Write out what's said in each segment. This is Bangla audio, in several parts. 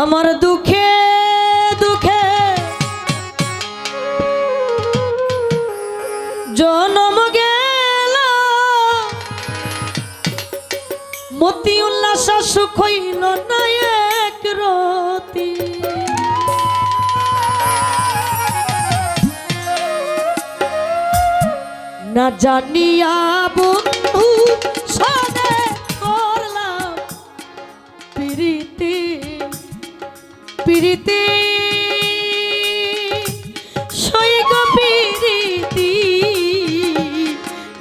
আমার দুঃখে দুঃখে জনম গেল। মতি উল্লাস সুখ হইল এক রতি। না জানিয়া বন্ধু সনে প্রীতি। সৈগ প্রীতি।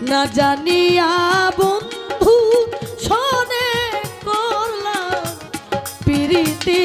না জানিয়া বন্ধু সনে করলাম প্রীতি।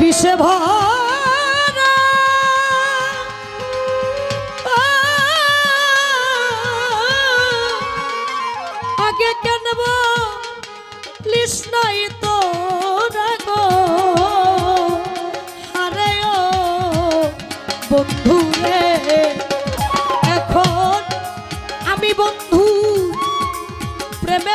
বিষে ভরা। আগে কেনব? কৃষ্ণই তো রাগো। হারে ও বন্ধু রে, এখন আমি বন্ধু, প্রেমে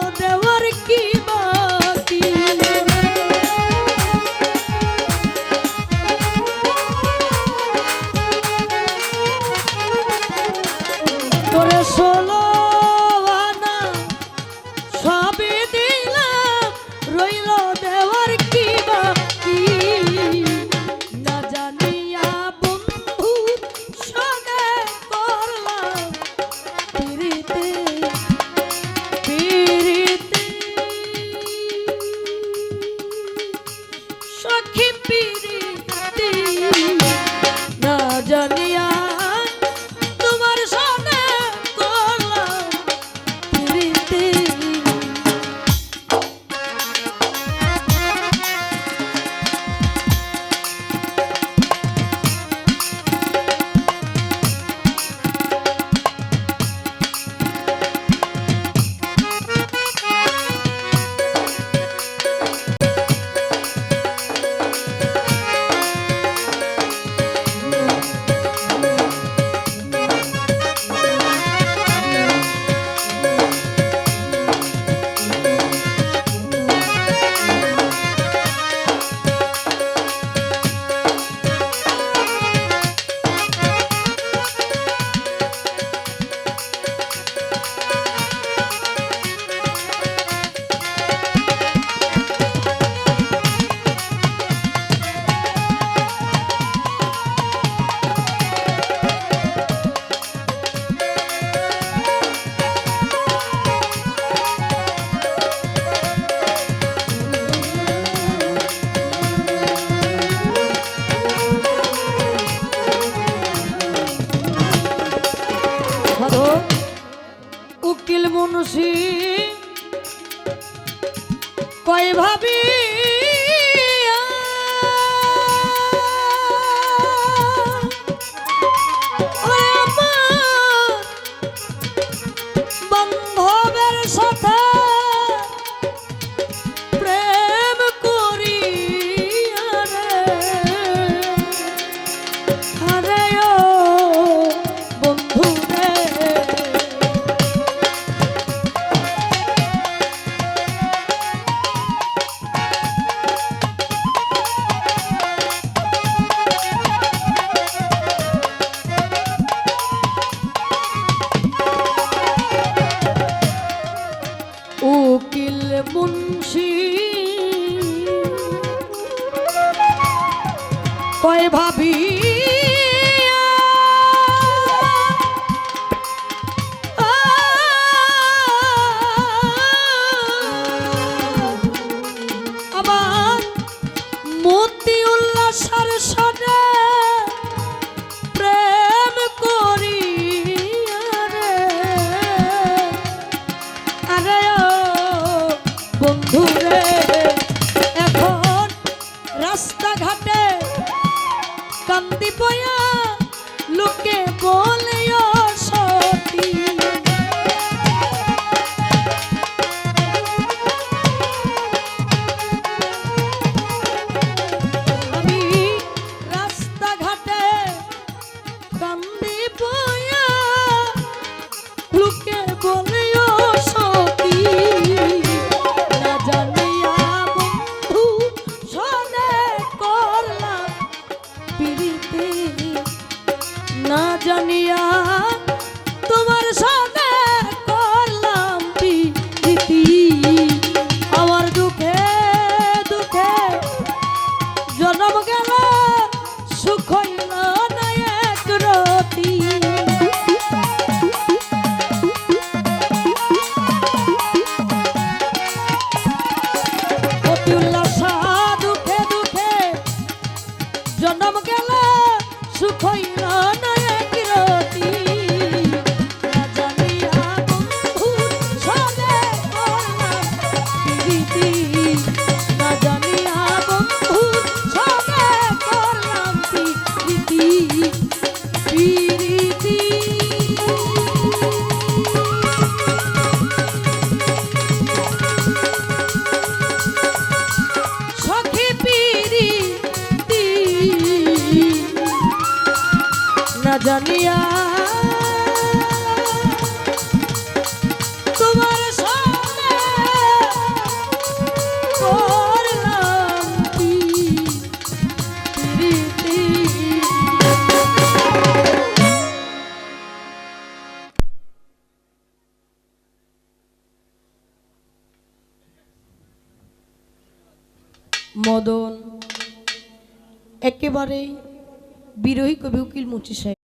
Johnny. কয় ভাবি? কান্দি বয়া লোকে বলে রাস্তাঘাটে কান্দি বয়া লোকে বলে না না জানিয়া মদন একেবারে বিরোহী কবি উকিল মুচি সাহেব।